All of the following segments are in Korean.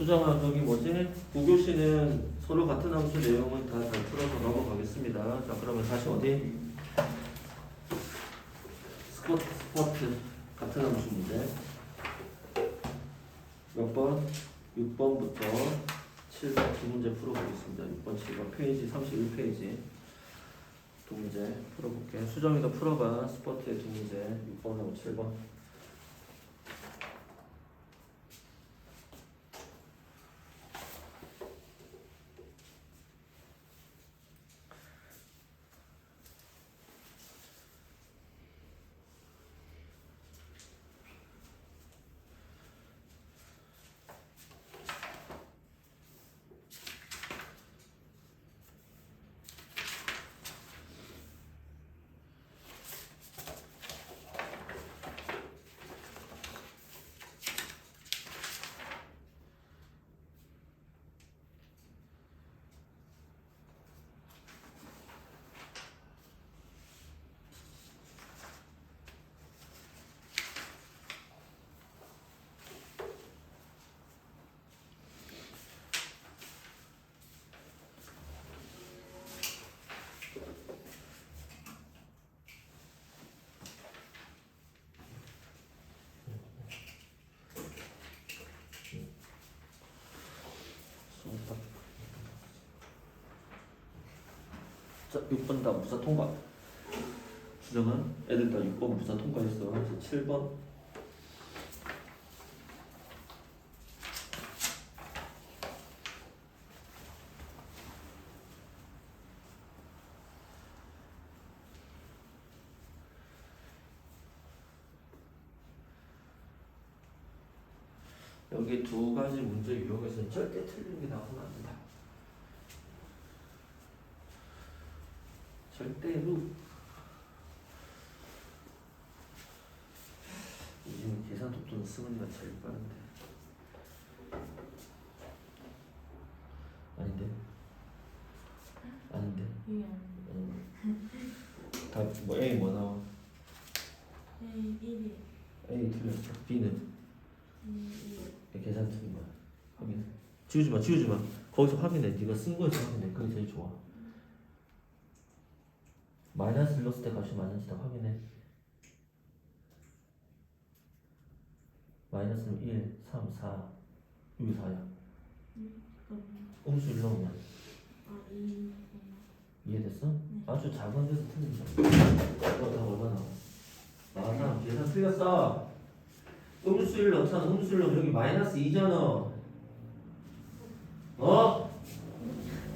수정아 저기 뭐지? 9교시는 서로 같은 함수 내용은 다 잘 풀어서 넘어가겠습니다. 자 그러면 다시 어디? 스포트, 스포트 같은 함수 문제 몇 번? 6번부터 7번 두 문제 풀어보겠습니다. 6번, 7번 페이지 31페이지 두 문제 풀어볼게. 수정이도 풀어봐. 스포트의 두 문제 6번하고 7번. 자, 6번 다 무사 통과. 수정은 애들 다 6번 무사 통과했어. 이제 7번. 여기 두 가지 문제 유형에서는 절대 틀리는 게 나오면 안 된다. 절대로 요즘 계산 독도는 승은이가 제일 빠른데. 아닌데? 아닌데? 이게 아닌데. 다뭐 A 뭐 나와? A 1이 A 틀렸어 B는? E 계산 틀린 거야. 확인해 지우지 마 지우지 마. 거기서 확인해. 네가 쓴 거에서 확인해. 그게 제일 좋아 마이너스 넣었을 때 값이 맞는지 다 확인해. 마이너스는 1, 3, 4 여기 4야. 음수 1 넣으면. 아 2. 이해됐어? 아주 작은 데서 틀린다. 어, 다 얼마나 맞아 계산 틀렸어. 음수 1 넣잖아 음수 1 넣으면 여기 마이너스 2잖아. 어?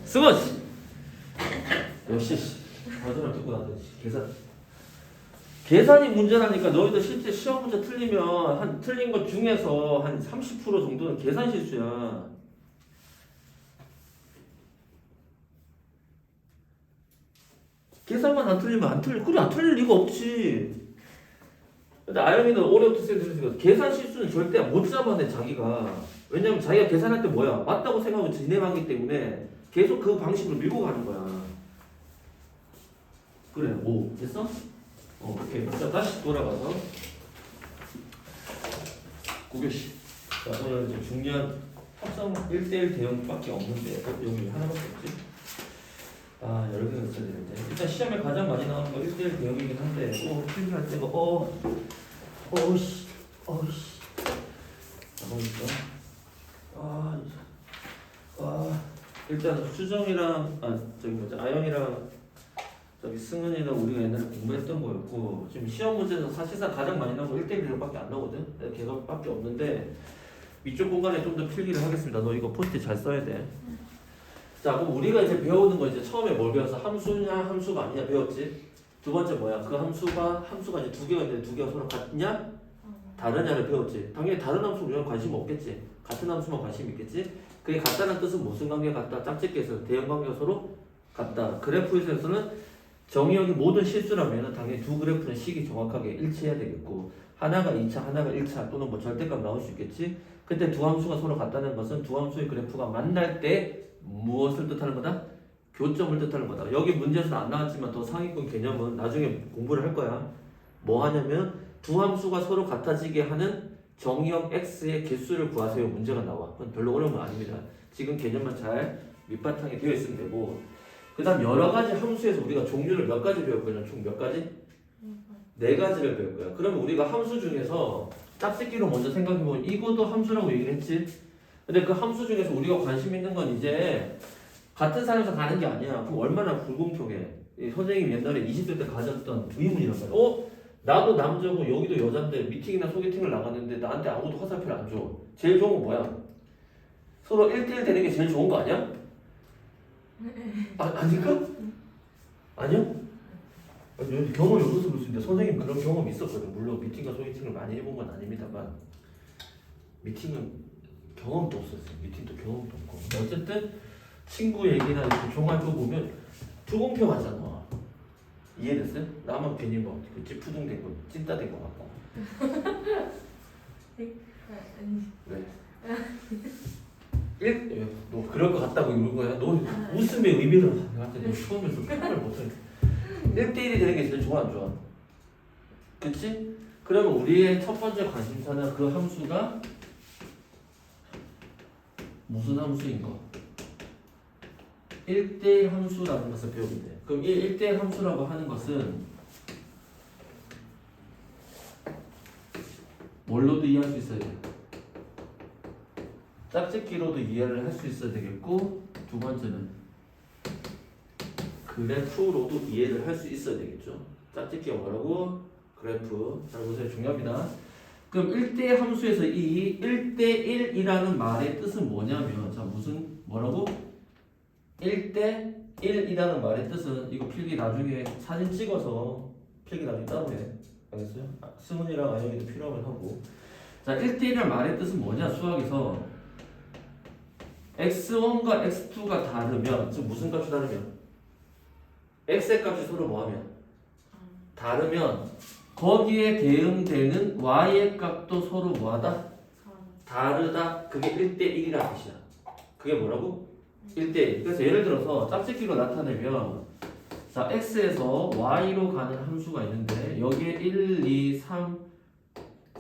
씨 역시 씨. 거짓말 듣고 나더니 계산. 계산이 문제라니까 너희들 실제 시험 문제 틀리면 한 틀린 것 중에서 한 30% 정도는 계산 실수야. 계산만 안 틀리면 안 틀릴 그래 안 틀릴 리가 없지. 근데 아영이는 오래부터 생각했으니까 계산 실수는 절대 못 잡아내 자기가. 왜냐면 자기가 계산할 때 뭐야? 맞다고 생각하고 진행하기 때문에 계속 그 방식으로 밀고 가는 거야 그래 오. 됐어? 어 오케이. 자 다시 돌아가서. 9교시. 자 오늘 이제 중요한 합성 1대1 대응밖에 없는데 어, 여기 하나밖에 없지? 아 여러 개가 있어야 되는데. 일단 시험에 가장 많이 나오는 거 1대1 대응이긴 한데 어 필기할 때가 어 어우씨 어우씨 가만 있어 아, 아. 일단 수정이랑 아 저기 뭐지? 아영이랑 저기 승은이는 우리가 옛날에 공부했던 거였고 지금 시험 문제에서 사실상 가장 많이 나온 거 1대1 대응밖에 안 나오거든 걔가밖에 없는데 위쪽 공간에 좀 더 필기를 하겠습니다 너 이거 포스트 잘 써야 돼 자, 그럼 우리가 이제 배우는 거 이제 처음에 뭘 배워서 함수냐 함수가 아니냐 배웠지? 두 번째 뭐야? 그 함수가 함수가 이제 두 개가 있는데 두 개가 서로 같냐? 다르냐를 배웠지. 당연히 다른 함수 우리는 관심 없겠지. 같은 함수만 관심 있겠지. 그게 같다는 뜻은 무슨 관계가 같다? 짝짓기에서 대형 관계가 서로 같다. 그래프에서는 정의역이 모든 실수라면 당연히 두 그래프는 식이 정확하게 일치해야 되겠고 하나가 2차, 하나가 1차 또는 뭐 절대값 나올 수 있겠지. 근데 두 함수가 서로 같다는 것은 두 함수의 그래프가 만날 때 무엇을 뜻하는 거다? 교점을 뜻하는 거다. 여기 문제에서는 안 나왔지만 더 상위권 개념은 나중에 공부를 할 거야. 뭐 하냐면 두 함수가 서로 같아지게 하는 정의역 x의 개수를 구하세요 문제가 나와. 그건 별로 어려운 건 아닙니다. 지금 개념만 잘 밑바탕에 되어 있으면 되고 그 다음 여러 가지 함수에서 우리가 종류를 몇 가지 거냐? 총몇 가지? 네 가지를 거야. 그러면 우리가 함수 중에서 짝짓기로 먼저 생각해보면 이것도 함수라고 얘기를 했지. 근데 그 함수 중에서 우리가 관심 있는 건 이제 같은 산에서 가는 게 아니야. 그럼 얼마나 불공평해. 이 선생님 옛날에 20대 때 가졌던 의문이란 말이야. 어? 나도 남자고 여기도 여잔데 미팅이나 소개팅을 나갔는데 나한테 아무도 화살표를 안 줘. 제일 좋은 건 뭐야? 서로 1대1 되는 게 제일 좋은 거 아니야? 아, 아닐까? 아니요? 아, 아니, 경험이 없어서 그럴 수 있는데 선생님 그런 경험이 있었거든 물론 미팅과 소개팅을 많이 해본 건 아닙니다만 미팅은 경험도 없었어요 미팅도 경험도 없고 어쨌든 친구 얘기나 종합해 보면 불공평하잖아 이해됐어요? 나만 괜히 뭐 찌푸둥된 거 찐따된 거 같다 네. 네. 1, 너 그럴 것 같다고 이런 거야? 너 네. 웃음의 의미를 나한테 너 처음에서 표현을 못해. 1대1이 되는 게 제일 좋아, 안 좋아? 그치? 그러면 우리의 첫 번째 관심사는 그 함수가 무슨 함수인 거? 1대1 함수라는 것을 배우면 돼. 그럼 이 1대1 함수라고 하는 것은 뭘로도 이해할 수 있어야 돼. 짝짓기로도 이해를 할 수 있어야 되겠고 두 번째는 그래프로도 이해를 할 수 있어야 되겠죠. 짝짓기가 뭐라고? 그래프. 잘 보세요. 중요합니다. 그럼 1대 함수에서 이 1대 1이라는 말의 뜻은 뭐냐면 자 무슨 뭐라고? 1대 1이라는 말의 뜻은 이거 필기 나중에 사진 찍어서 필기 나중에 따로 해. 알겠어요? 아, 승훈이랑 아영이도 필요하면 하고 자 1대 1이라는 말의 뜻은 뭐냐 수학에서 x1과 x2가 다르면 지금 무슨 값이 다르면 x의 값이 서로 뭐하면 다르면 거기에 대응되는 y의 값도 서로 뭐하다? 다르다. 그게 1대 1이라는 뜻이야. 그게 뭐라고? 1대 1. 그래서 예를 들어서 짝짓기로 나타내면 자, x에서 y로 가는 함수가 있는데 여기에 1, 2, 3,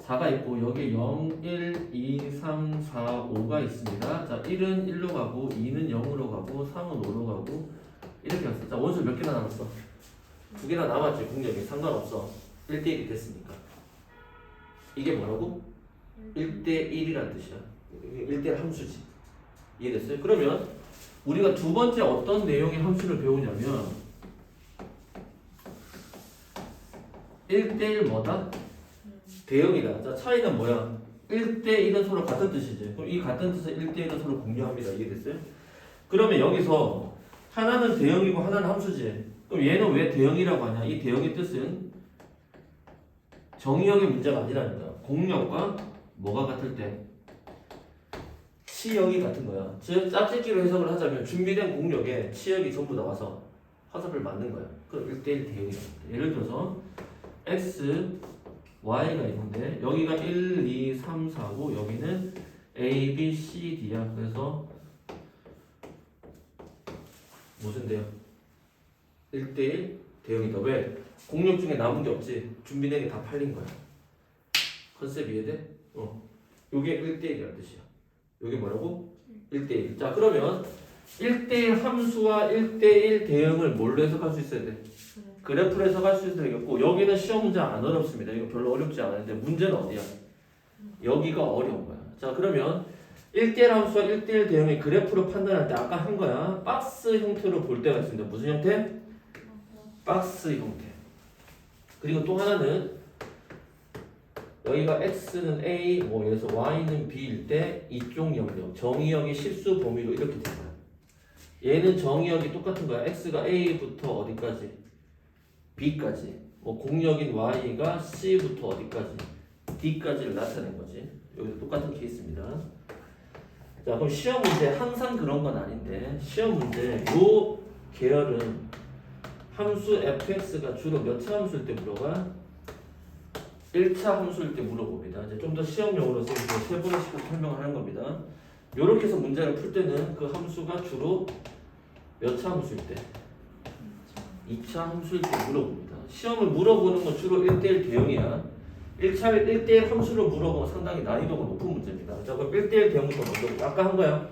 4가 있고 여기에 0, 1, 2, 3, 4, 5가 있습니다. 자, 1은 1로 가고 2는 0으로 가고 3은 5로 가고 이렇게 갔어. 자, 원수 몇 개나 남았어? 두 개나 남았지, 공력이. 상관없어. 1대 1이 됐으니까. 이게 뭐라고? 1대 1이라는 뜻이야. 1대 1 함수지. 이해됐어요? 그러면 우리가 두 번째 어떤 내용의 함수를 배우냐면 1대 1 뭐다? 대응이다. 자, 차이는 뭐야? 1대 1은 서로 같은 뜻이지. 그럼 이 같은 뜻을 1대 1은 서로 공유합니다. 이해됐어요? 그러면 여기서 하나는 대응이고 하나는 함수지. 그럼 얘는 왜 대응이라고 하냐? 이 대응의 뜻은 정의역의 문제가 아니라니까. 공역과 뭐가 같을 때? 치역이 같은 거야. 즉 짝짓기로 해석을 하자면 준비된 공역에 치역이 전부 나와서 화살을 맞는 거야. 그럼 1대1 대응이다. 예를 들어서 x, y가 있는데 여기가 1, 2, 3, 4고 여기는 a, b, c, d야. 그래서 무슨 대응? 1대1 대응이다. 왜? 공역 중에 남은 게 없지. 준비된 게 다 팔린 거야. 컨셉 이해돼? 어. 요게 1대1이라는 뜻이야. 요게 뭐라고? 1대1. 자, 그러면 1대1 함수와 1대1 대응을 뭘로 해석할 수 있어야 돼? 그래프로 해석할 수 있어야 되겠고, 여기는 시험 문제 안 어렵습니다. 이거 별로 어렵지 않은데, 문제는 어디야? 여기가 어려운 거야. 자, 그러면 1대1 함수와 1대1 대응의 그래프로 판단할 때 아까 한 거야. 박스 형태로 볼 때가 있습니다. 무슨 형태? 박스 형태. 그리고 또 하나는 여기가 x는 a, 뭐 들어서 y는 b일 때 이쪽 영역 정의역이 실수 범위로 이렇게 된 거야. 얘는 정의역이 똑같은 거야. x가 a부터 어디까지? B까지. 뭐 공역인 y가 c부터 어디까지? d까지를 나타낸 거지. 여기도 똑같은 케이스입니다. 자, 그럼 시험 문제 항상 그런 건 아닌데 시험 문제 요 계열은 함수 fx가 주로 몇 차 함수일 때 물어봐? 1차 함수일 때 물어봅니다. 이제 좀 더 시험용으로 세 번씩 설명을 하는 겁니다. 이렇게 해서 문제를 풀 때는 그 함수가 주로 몇 차 함수일 때? 2차 함수일 때 물어봅니다. 시험을 물어보는 건 주로 1대1 대응이야. 1차 1대1 함수를 물어보면 상당히 난이도가 높은 문제입니다. 자, 그럼 1대1 대응부터 먼저 볼게요. 아까 한 거야.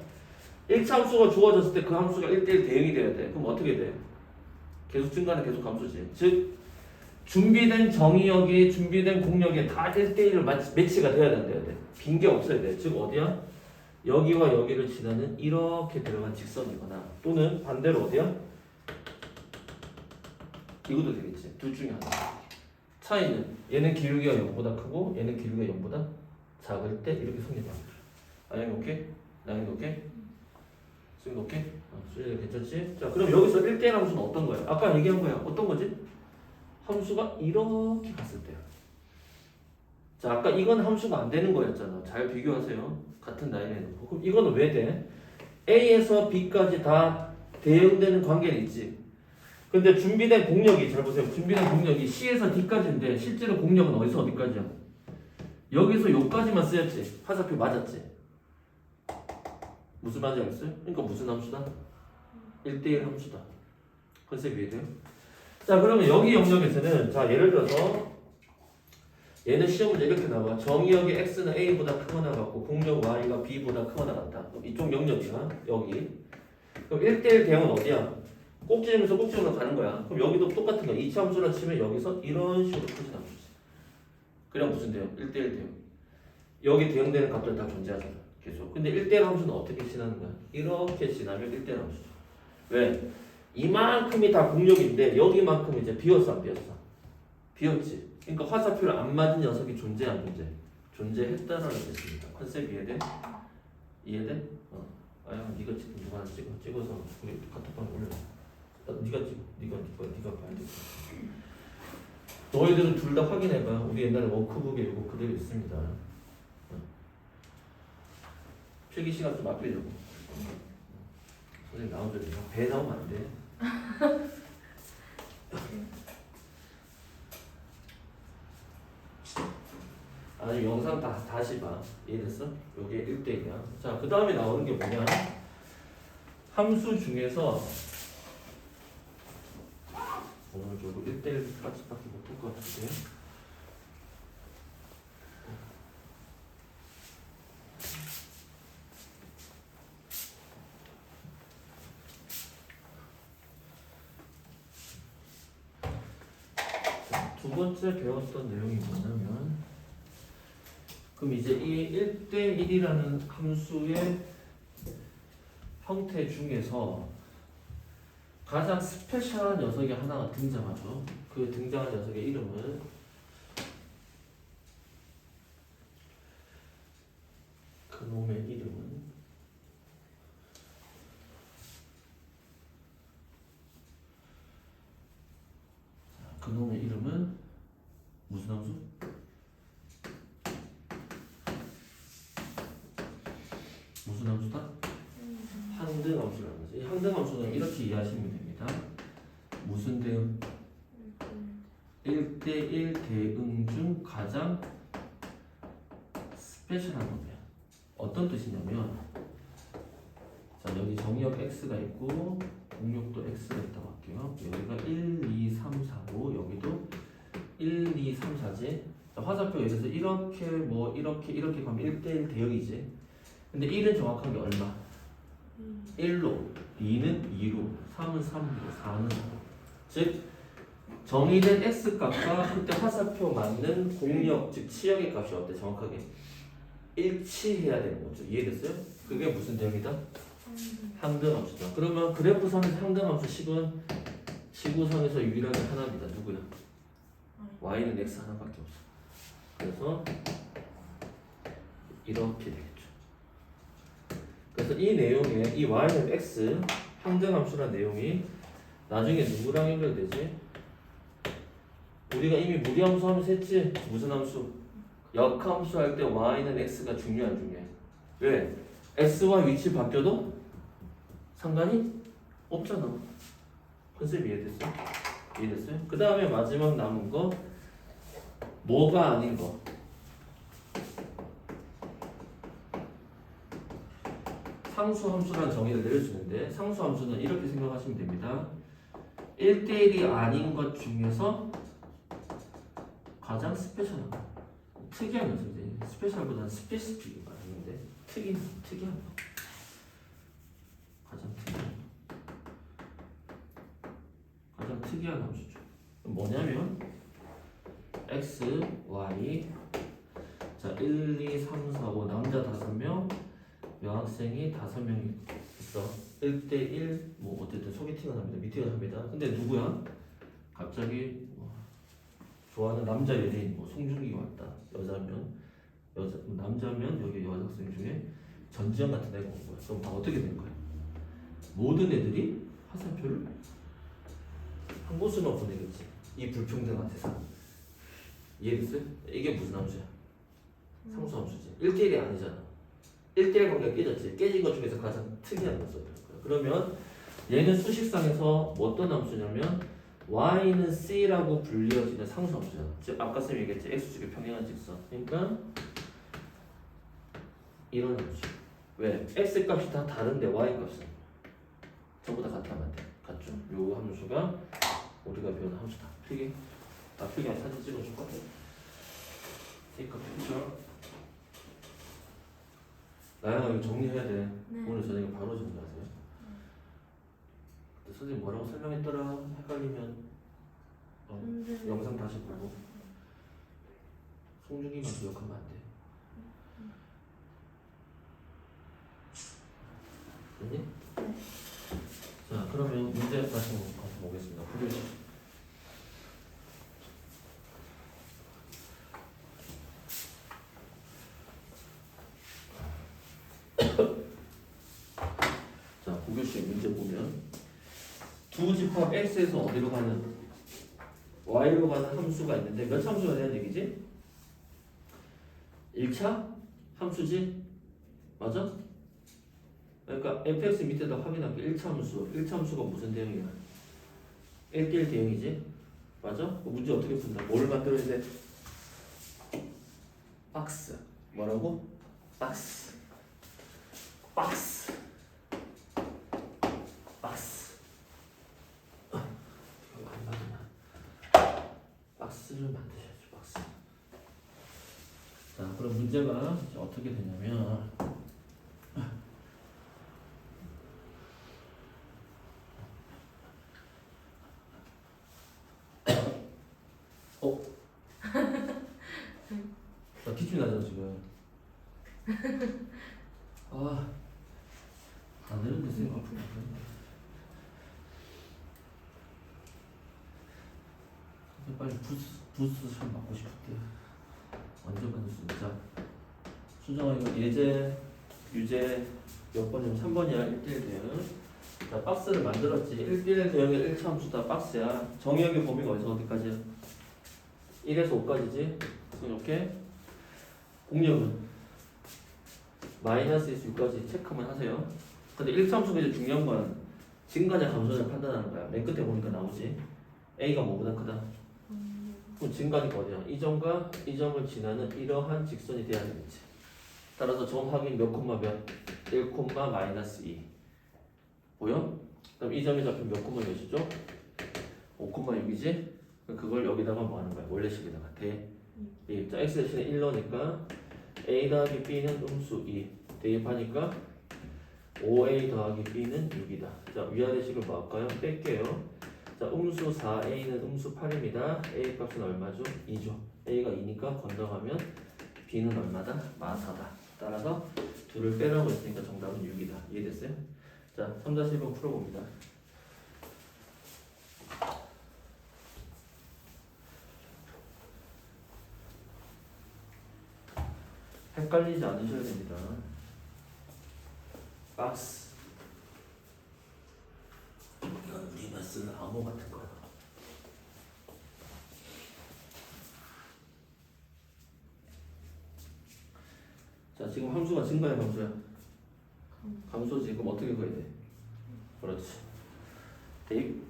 1차 함수가 주어졌을 때 그 함수가 1대1 대응이 돼야 돼. 그럼 어떻게 돼? 계속 증가는 계속 감소지. 즉 준비된 정의역이 준비된 공역이 다 1대1을 매치가 돼야 된대야 돼. 빈 게 없어야 돼. 즉 어디야? 여기와 여기를 지나는 이렇게 들어간 직선이거나 또는 반대로 어디야? 이것도 되겠지. 둘 중에 하나. 차이는 얘는 기울기가 0보다 크고 얘는 기울기가 0보다 작을 때 이렇게 성립합니다. 아니 오케이? 나인 오케이? 수인 오케이? 어, 수인 괜찮지? 자 그럼 여기서 1대1 함수는 어떤 거예요? 아까 얘기한 거야. 어떤 거지? 함수가 이렇게 갔을 때야. 자 아까 이건 함수가 안 되는 거였잖아. 잘 비교하세요. 같은 라인에 놓고 그럼 이거는 왜 돼? A에서 B까지 다 대응되는 관계는 있지. 근데 준비된 공력이 잘 보세요. 준비된 공력이 C에서 D까지인데 실제로 공력은 어디서 어디까지야? 여기서 여기까지만 쓰였지. 화살표 맞았지. 무슨 말인지 알겠어요? 그러니까 무슨 함수다? 1대1 함수다. 컨셉 이해돼요? 자 그러면 여기 영역에서는 자 예를 들어서 얘는 시험 문제 이렇게 나와 정의역의 x는 a보다 크거나 같고 공력 y가 b보다 크거나 같다 이쪽 영역이야 여기 그럼 1대1 대응은 어디야? 꼭지점에서 꼭지점으로 가는 거야 그럼 여기도 똑같은 거야 2차 함수라 치면 여기서 이런 식으로 크진 함수지 그럼 무슨 대응? 1대1 대응 여기 대응되는 값들 다 존재하잖아 계속 근데 1대1 함수는 어떻게 지나는 거야? 이렇게 지나면 1대1 함수죠 왜? 이만큼이 다 공력인데 여기만큼 이제 비었어 안 비었어? 비었지. 그러니까 화살표를 안 맞은 녀석이 존재 안 존재? 존재했다라는 뜻입니다. 컨셉 이해돼? 이해돼? 어. 아야 네가 지금 누가 찍어 찍어서 우리 카톡방에 올려. 나 네가 찍어. 네가 네가 네가 봐야 돼. 너희들은 둘 다 확인해봐. 우리 옛날에 워크북에 이거 그대로 있습니다. 어. 필기 시간 좀 아끼려고. 선생님 대로 배 나오면 안 돼. 아니 영상 다, 다시 봐 이해됐어? 요게 1대1이야 자그 다음에 나오는 게 뭐냐 함수 중에서 오늘 저거 1대1까지밖에 못할 것 같은데. 자, 두 번째 배웠던 내용이 뭐냐면 그럼 이제 이 1대1이라는 함수의 형태 중에서 가장 스페셜한 녀석이 하나가 등장하죠. 그 등장한 녀석의 이름은 그 놈의 이름은 자, 그 놈의 이름은 무슨 함수? 무슨 함수다? 항등 함수라는 거지. 이 항등 함수는 이렇게 이해하시면 됩니다. 무슨 대응? 1대1 대응 중 가장 스페셜한 겁니다. 어떤 뜻이냐면 자 여기 정의역 x가 있고 공역도 x가 있다고 할게요. 여기가 1, 2, 3, 4고 여기도 1, 2, 3, 4지. 자, 화살표 들어서 이렇게 뭐 이렇게 이렇게 가면 1대1 대응이지. 근데 1은 정확하게 얼마? 1로 2는 2로 3은 3로 4는 4로 즉 정의된 x 값과 그때 화살표 맞는 공역 즉 치역의 값이 어때? 정확하게. 일치해야 되는 거죠. 이해됐어요? 그게 무슨 대응이다? 항등함수다 그러면 그래프선에서 항등함수 식은 지구선에서 유일하게 하나입니다. 누구야? y는 x 하나밖에 없어. 그래서 이렇게 되겠죠. 그래서 이 내용에 이 y는 x 항등함수란 내용이 나중에 누구랑 연결되지? 우리가 이미 무리함수 하면서 했지? 무슨 함수? 역함수 할 때 y는 x가 중요 한 중요해. 왜? x와 위치 바뀌어도 상관이 없잖아. 컨셉 이해됐어? 이해됐어요? 그 다음에 마지막 남은 거 뭐가 아닌 거. 상수함수란 정의를 내려주는데 상수함수는 이렇게 생각하시면 됩니다. 1대1이 아닌 것 중에서 가장 스페셜한 거. 특이한 녀석이지. 스페셜보다는 스페시픽이 많은데 특이 특이한 거. 가장 특이한 거. 가장 특이한 함수죠. 뭐냐면 x, y 자 1, 2, 3, 4, 5 남자 5명 여학생이 5명이 있어 1대 1 뭐 어쨌든 소개팅을 합니다. 미팅을 합니다. 근데 누구야? 갑자기 뭐 좋아하는 남자 연예인 뭐 송중기가 왔다. 여자면 여자 남자면 여기 여학생 중에 전지현 같은 애가 온 거야. 그럼 다 어떻게 된 거야? 모든 애들이 화살표를 한 곳으로만 보내겠지. 이 불평등한 세상 이해됐어요? 이게 무슨 함수야? 상수 함수지. 1대1이 아니잖아. 1대1 관계가 깨졌지. 깨진 것 중에서 가장 특이한 거야 그러면 얘는 수식상에서 뭐 어떤 함수냐면 y는 c라고 불리어지는 상수 함수잖아 즉 아까 쌤 얘기했지 x축의 평행한 직선. 그러니까 이런 함수. 왜? x 값이 다 다른데 y 값은? 전부 다 같다면 돼. 같죠? 요 함수가 우리가 배운 함수다. 필기 나 필기 한 사진 찍어줄까? 테이크 픽처 나영아 이거 정리해야 돼. 네. 오늘 저녁에 바로 정리하세요 선생님 뭐라고 설명했더라? 헷갈리면 어, 근데 영상 다시 보고. 송중기만 기억하면 안 돼. 됐니? 자 그러면 문제 다시 한번 보겠습니다. 구별식 자, 고교식 문제 보면 두 집합 x에서 어디로 가는 y로 가는 함수가 있는데 몇차 함수가 되는 얘기지? 1차 함수지? 맞아? 그러니까 fx 밑에다 확인할게 1차 함수 1차 함수가 무슨 대형이야? 1대1 대형이지? 맞아? 그 문제 어떻게 푼다? 뭘 만들어야 돼? 박스 뭐라고? 박스 박스 이거 안 맞나? 박스를 만드셔야죠 박스 자 그럼 문제가 이제 어떻게 되냐면 어? 나 기침이 나잖아 지금 아, 안 되는데 생각 아프네. 근데 빨리 부스 부스 좀 맞고 싶은데 언제 받을 수 있자. 수정아 이거 예제 유제 몇 번이면 3번이야 1대1 대응. 자 박스를 만들었지 1대1 대응의 1차 함수 다 박스야. 정의역의 범위가 어디서 어디까지야? 1에서 5까지지. 그래서 이렇게 공역은 마이너스 6까지 체크만 하세요. 근데 1참수가 이제 중요한 건 증가냐 감소냐 판단하는 거야. 맨 끝에 보니까 나오지. A가 뭐보다 크다. 음, 그럼 증가니까 어디야? 이 점과 이 점을 지나는 이러한 직선이 돼야 되겠지. 따라서 점 확인 몇 콤마 몇? 1 콤마 마이너스 2. 보여? 그럼 이 점이 잡힌 몇 콤마 몇이죠? 5 콤마 6이지? 그걸 여기다가 뭐 하는 거야? 원래식에다가 대. 이 자, x 대신에 1 넣으니까 a 더하기 b는 음수 2 대입하니까 5a 더하기 b는 6이다. 자 위아래식을 뭐 할까요? 뺄게요. 자 음수 4a는 음수 8입니다. a 값은 얼마죠? 2죠. a가 2니까 건너가면 b는 얼마다? 마사다. 따라서 둘을 빼라고 했으니까 정답은 6이다. 이해됐어요? 자 3-1번 풀어봅니다. 헷갈리지 않으셔야 됩니다. 박스. 이건 우리가 쓰는 암호 같은 거. 자, 지금 함수가 증가해 함수야. 감소지. 그럼 어떻게 구해야 돼? 그렇지. 대입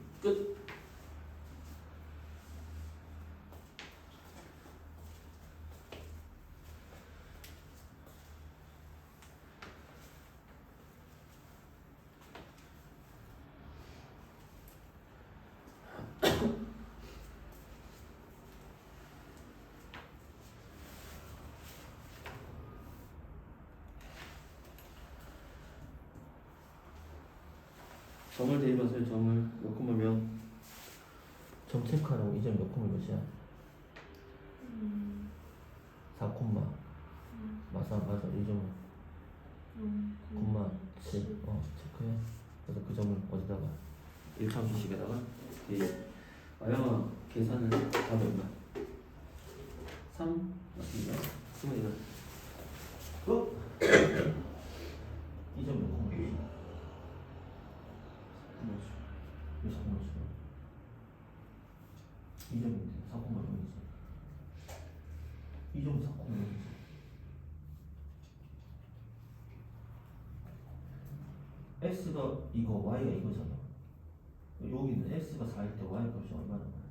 점을 대입하세요 점을. 몇 콤마 몇? 점 체크하라고. 이점 몇 콤마 몇이야? 음, 4 콤마. 음, 맞아 맞아. 이 점은 음, 콤마 7 어, 체크해. 그래서 그 점을 어디다가? 1참수식에다가? 대입 아영아 계산을 답이 얼마? 3 맞습니다. 승훈이가 어? 이점 몇 콤마 몇이야? 왜 자꾸 맞추어 2점인데 4 콤마 0이지 2점 4 콤마 0이지 x가 이거 y가 이거잖아 여기는 x가 4일 때 y 값이 얼마나 나요?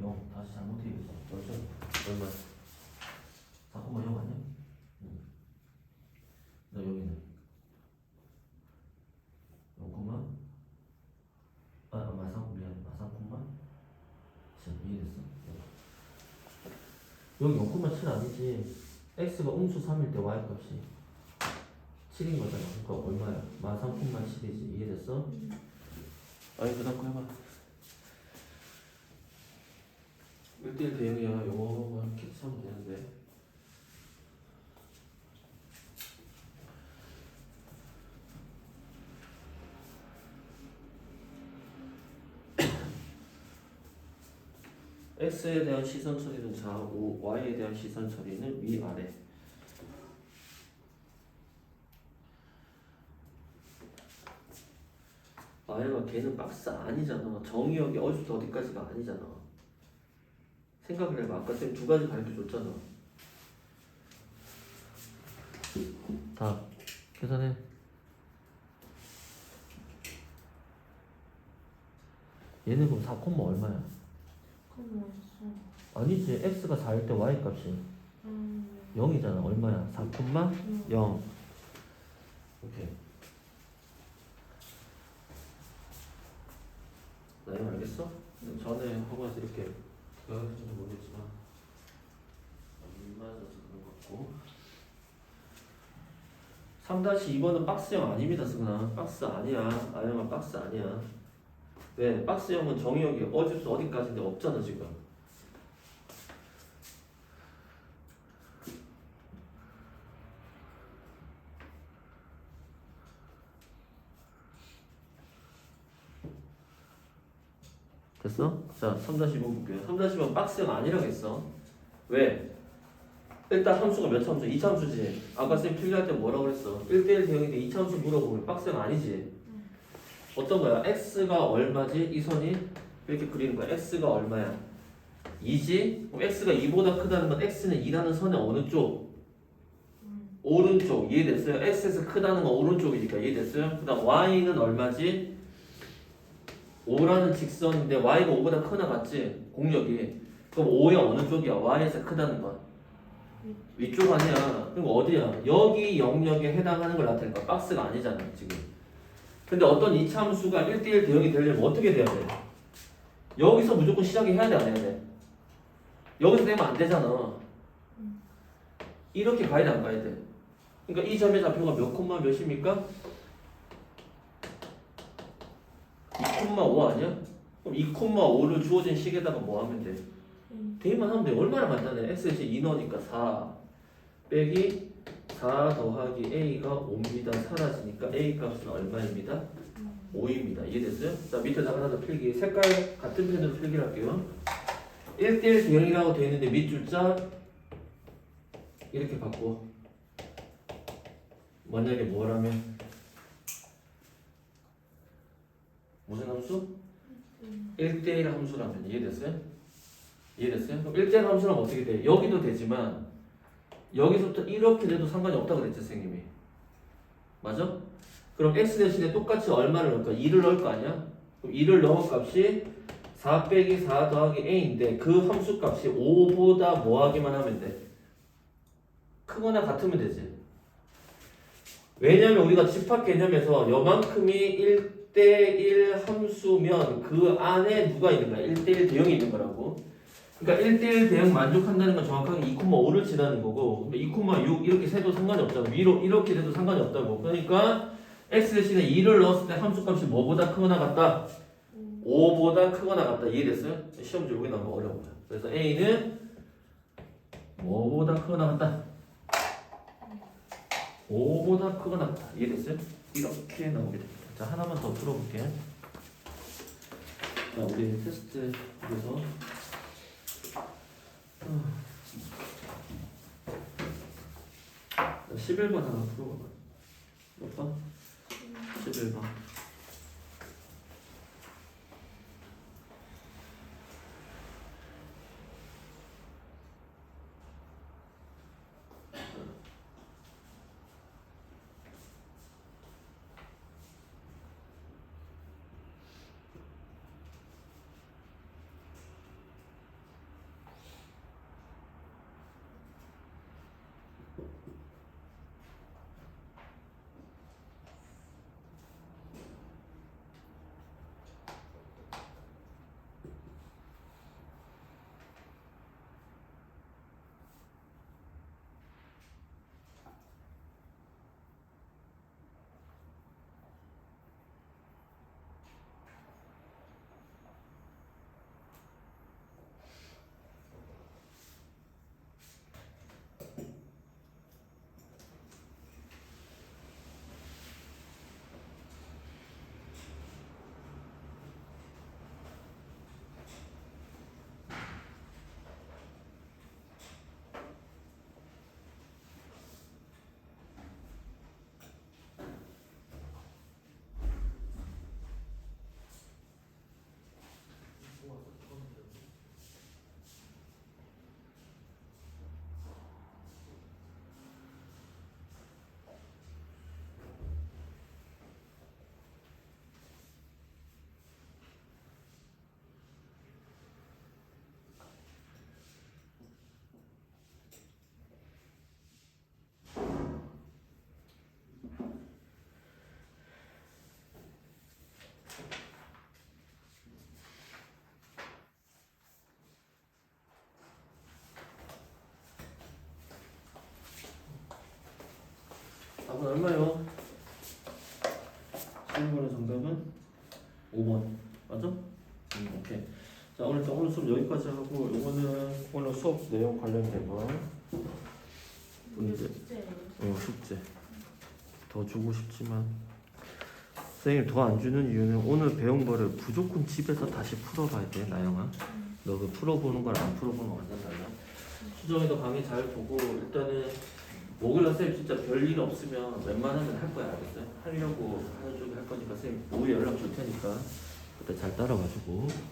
0 다시 잘못해 있어 맞죠? 얼마? 4,0 아니야? 응. 나 여기는 0, 아, 아 마상 미안 마상 콤마 7 이해됐어? 여기 0,7 아니지 x가 음수 3일 때 y 값이 7인 거잖아 그러니까 얼마야? 마상 콤마 7이지 이해됐어? 아니 그 다음 거 해봐 1대1 대응이야 요거만 캡처하면 되는데 x에 대한 시선 처리는 좌우, y에 대한 시선 처리는 위아래. 아예가 걔는 박스 아니잖아. 정의역이 어디부터 어디까지가 아니잖아. 생각을 해봐. 아까 쌤 두 가지 가르쳐 줬잖아. 다 계산해. 얘는 그럼 4 콤마 얼마야? 그럼 어딨어? 아니지. x가 4일 때 y 값이 음, 0이잖아. 얼마야? 4 콤마 음, 0. 오케이. 나이 알겠어? 전에 하고서 이렇게 그거 하는지 모르겠지만 안 맞아서 그런 것 같고 3-2번은 박스형 아닙니다 승훈아 박스 아니야 아영아 박스 아니야 왜? 박스형은 정의역이 어디부터 어디까지인데 없잖아 지금 됐어? 자, 3-2번 볼게요. 3-2번 박스형 아니라고 했어. 왜? 일단 함수가 몇 참수? 2참수지. 아까 쌤 필기할 때 뭐라고 그랬어? 1대1 대응인데 2참수 물어보면 박스형 아니지. 어떤 거야? x가 얼마지? 이 선이 이렇게 그리는 거야. x가 얼마야? 2지? 그럼 x가 2보다 크다는 건 x는 2라는 선의 어느 쪽? 음, 오른쪽. 이해됐어요? x에서 크다는 건 오른쪽이니까 이해됐어요? 그 다음 y는 얼마지? 5라는 직선인데 y가 5보다 크나 같지? 공력이 그럼 5의 어느 쪽이야? y에서 크다는 건 위쪽 아니야 그럼 어디야? 여기 영역에 해당하는 걸 나타내니까 박스가 아니잖아 지금 근데 어떤 이 참수가 1대1 대응이 되려면 어떻게 돼야 돼? 여기서 무조건 시작이 해야 돼 안 해야 돼? 여기서 되면 안 되잖아 이렇게 가야 돼 안 가야 돼? 그러니까 이 점의 좌표가 몇 콤마 몇입니까? 2,5 아니야? 그럼 2,5를 주어진 식에다가 뭐 하면 돼? 음, 대입만 하면 돼. 얼마나 간단해. 2 넣으니까 4 빼기 4 더하기 a가 5입니다. 사라지니까 a 값은 얼마입니다? 음, 5입니다. 이해됐어요? 자 밑에다 하나 더 필기. 색깔 같은 펜으로 필기를 할게요. 1대1 대형이라고 되어 있는데 밑줄자 이렇게 바꿔. 만약에 뭐라면 무슨 함수? 음, 1대1 함수라면 이해됐어요? 이해됐어요? 그럼 1대1 함수라면 어떻게 돼? 여기도 되지만 여기서부터 이렇게 돼도 상관이 없다고 그랬죠 선생님이 맞아? 그럼 x 대신에 똑같이 얼마를 넣을까? 2를 넣을 거 아니야? 그럼 2를 넣은 값이 4 빼기 4 더하기 a인데 그 함수 값이 5보다 뭐 하기만 하면 돼? 크거나 같으면 되지 왜냐면 우리가 집합 개념에서 요만큼이 1 대1 함수면 그 안에 누가 있는 거야? 1대1 대형이 있는 거라고. 그러니까 1대1 대형 만족한다는 건 정확하게 2,5를 지나는 거고 2,6 이렇게 세도 상관이 없잖아. 위로 이렇게 돼도 상관이 없다고. 그러니까 x 대신에 2를 넣었을 때 함수값이 뭐보다 크거나 같다? 5보다 크거나 같다. 이해됐어요? 시험 문제 여기 나오면 어려워요. 그래서 a는 뭐보다 크거나 같다? 5보다 크거나 같다. 이해됐어요? 이렇게 나오게 됩니다. 자, 하나만 더 풀어볼게. 자, 우리 테스트 그래서 자, 11번 하나 풀어봐봐. 몇 번? 11번. 얼마요? 11번의 정답은 5번. 맞아? 음, 오케이. 자 오늘 일단 오늘 수업 여기까지 하고 이거는 오늘 수업 내용 관련된 거. 문제. 어, 숙제. 더 주고 싶지만. 선생님 더 안 주는 이유는 오늘 배운 거를 무조건 집에서 다시 풀어봐야 돼 나영아. 너 그 풀어보는 거랑 안 풀어보는 거 완전 달라 수정이도 강의 잘 보고 일단은 목요일날 쌤 진짜 별일 없으면 웬만하면 할 거야 알겠어요? 하려고 쪽에 할 거니까 쌤 오후에 연락 줄 테니까 그때 잘 따라와주고